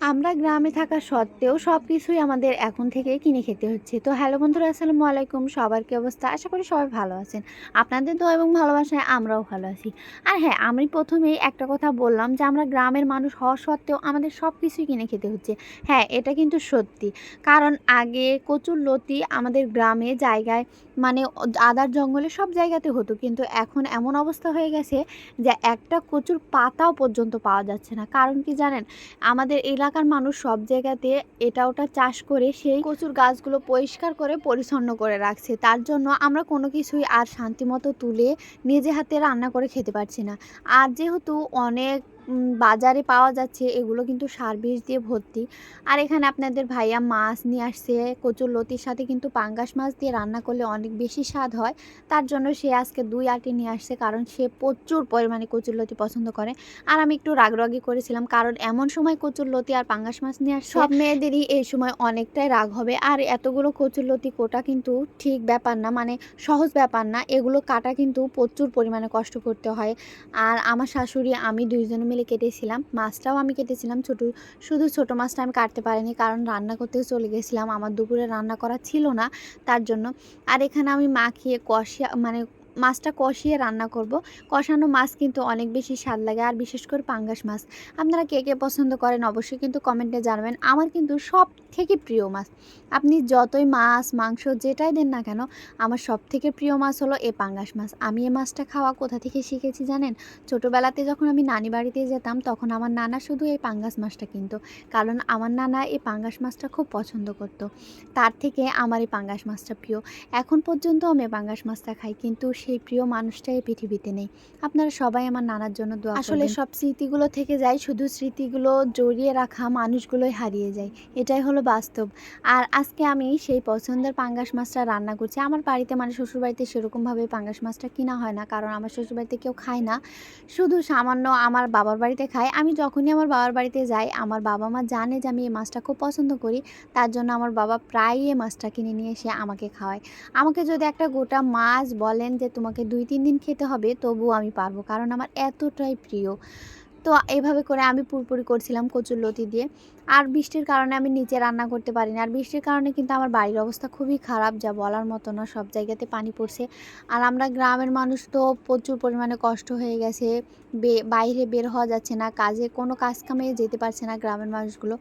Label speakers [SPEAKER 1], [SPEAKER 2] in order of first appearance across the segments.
[SPEAKER 1] আমরা গ্রামে থাকা সত্ত্বেও সব কিছুই আমাদের এখন থেকে কিনে খেতে হচ্ছে। তো হ্যালো বন্ধুরা, আসসালামু আলাইকুম। সবার কি অবস্থা? আশা করি সবাই ভালো আছেন। আপনাদের দোয়া এবং ভালোবাসায় আমরাও ভালো আছি। আর হ্যাঁ আমি প্রথমেই একটা কথা বললাম যে আমরা গ্রামের মানুষ হওয়া সত্ত্বেও আমাদের সব কিছুই কিনে খেতে হচ্ছে। হ্যাঁ এটা কিন্তু সত্যি। কারণ আগে কচুর লতি আমাদের গ্রামে জায়গায় মানে আদার জঙ্গলে সব জায়গাতে হতো। কিন্তু এখন এমন অবস্থা হয়ে গেছে যে একটা কচুর পাতাও পর্যন্ত পাওয়া যাচ্ছে না। কারণ কি জানেন? আমাদের এলাকার মানুষ সব জায়গাতে এটা ওটা চাষ করে সেই কচুর গাছগুলো পরিষ্কার করে পরিচ্ছন্ন করে রাখছে। তার জন্য আমরা কোনো কিছুই আর শান্তিমতো তুলে নিজে হাতে রান্না করে খেতে পারছি না। আর যেহেতু অনেক বাজারে পাওয়া যাচ্ছে, এগুলো কিন্তু সার বিষ দিয়ে ভর্তি। আর এখানে আপনাদের ভাইয়া মাছ নিয়ে আসছে, কচুর লতির সাথে কিন্তু পাঙ্গাস মাছ দিয়ে রান্না করলে অনেক বেশি স্বাদ হয়। তার জন্য সে আজকে দুই আটি নিয়ে আসছে, কারণ সে প্রচুর পরিমাণে কচুর লতি পছন্দ করে। আর আমি একটু রাগরাগি করেছিলাম, কারণ এমন সময় কচুর লতি আর পাঙ্গাস মাছ নিয়ে আসছে। সব মেয়েদেরই এই সময় অনেকটাই রাগ হবে। আর এতগুলো কচুর লতি কোটা কিন্তু ঠিক ব্যাপার না মানে সহজ ব্যাপার না। এগুলো কাটা কিন্তু প্রচুর পরিমাণে কষ্ট করতে হয়। আর আমার শাশুড়ি, আমি দুইজনে মিলে কেটেছিলাম। মাছটাও আমি কেটেছিলাম। ছোট, শুধু ছোট মাছটা আমি কাটতে পারিনি, কারণ রান্না করতে চলে গেছিলাম। আমার দুপুরে রান্না করা ছিল না, তার জন্য। আর এখানে আমি মাখিয়ে, কষিয়া মানে মাছটা কষিয়ে রান্না করব। কষানো মাছ কিন্তু অনেক বেশি স্বাদ লাগে, আর বিশেষ করে পাঙ্গাস মাছ। আপনারা কে কে পছন্দ করেন অবশ্যই কিন্তু কমেন্টে জানাবেন। আমার কিন্তু সব থেকে প্রিয় মাছ। আপনি যতই মাছ, মাংস যেটাই দেন না কেন, আমার সব থেকে প্রিয় মাছ হলো এ পাঙ্গাস মাছ। আমি এ মাছটা খাওয়া কোথা থেকে শিখেছি জানেন? ছোটোবেলাতে যখন আমি নানি বাড়িতে যেতাম, তখন আমার নানা শুধু এই পাঙ্গাস মাছটা কিনতো। কারণ আমার নানা এই পাঙ্গাস মাছটা খুব পছন্দ করতো। তার থেকে আমার এই পাঙ্গাস মাছটা প্রিয়। এখন পর্যন্ত আমি পাঙ্গাস মাছটা খাই। কিন্তু সেই প্রিয় মানুষটা এই পৃথিবীতে নেই। আপনারা সবাই আমার নানার জন্য দোয়া আসলে সব স্মৃতিগুলো থেকে যায় শুধু স্মৃতিগুলো জড়িয়ে রাখা মানুষগুলোই হারিয়ে যায়। এটাই হলো বাস্তব। আর আজকে আমি সেই পছন্দের পাঙ্গাস মাছটা রান্না করছি। আমার বাড়িতে মানে শ্বশুরবাড়িতে সেরকমভাবে পাঙ্গাস মাছটা কিনা হয় না কারণ আমার শ্বশুরবাড়িতে কেউ খায় না। শুধু সামান্য আমার বাবার বাড়িতে খায়। আমি যখনই আমার বাবার বাড়িতে যাই আমার বাবা মা জানে যে আমি এই মাছটা খুব পছন্দ করি। তার জন্য আমার বাবা প্রায়ই এই মাছটা কিনে নিয়ে এসে আমাকে খাওয়ায়। আমাকে যদি একটা গোটা মাছ বলেন যে তোমাকে দুই, তিন দিন খেতে হবে, তবুও আমি পারব কারণ আমার এতটাই প্রিয়। তো এভাবে করে আমি পুরোপুরি করছিলাম কচুর লতি দিয়ে। আর বৃষ্টির কারণে আমি নিচে রান্না করতে পারি না আর বৃষ্টির কারণে কিন্তু আমার বাড়ির অবস্থা খুবই খারাপ, যা বলার মতো না, সব জায়গাতে পানি পড়ছে। আর আমরা গ্রামের মানুষ তো প্রচুর পরিমাণে কষ্ট হয়ে গেছে বাইরে বের হওয়া যাচ্ছে না, কাজে কোনো কাজ কামে যেতে পারছে না গ্রামের মানুষগুলো।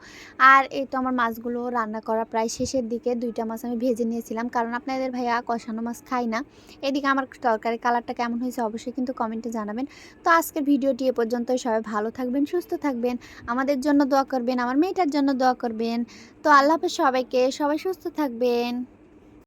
[SPEAKER 1] আর এই তো আমার মাছগুলো রান্না করা প্রায় শেষের দিকে, দুইটা মাছ আমি ভেজে নিয়েছিলাম। কারণ আপনাদের ভাইয়া কষানো মাছ খাই না। এদিকে আমার তরকারি কালারটা কেমন হয়েছে অবশ্যই কিন্তু কমেন্টে জানাবেন। তো আজকের ভিডিওটি এ পর্যন্তই। সবাই ভালো থাকবেন, সুস্থ থাকবেন। আমাদের জন্য দোয়া করবেন আমার মেয়েটার জন্য দোয়া করবেন। তো আল্লাহ সবাইকে সবাই সুস্থ থাকবেন।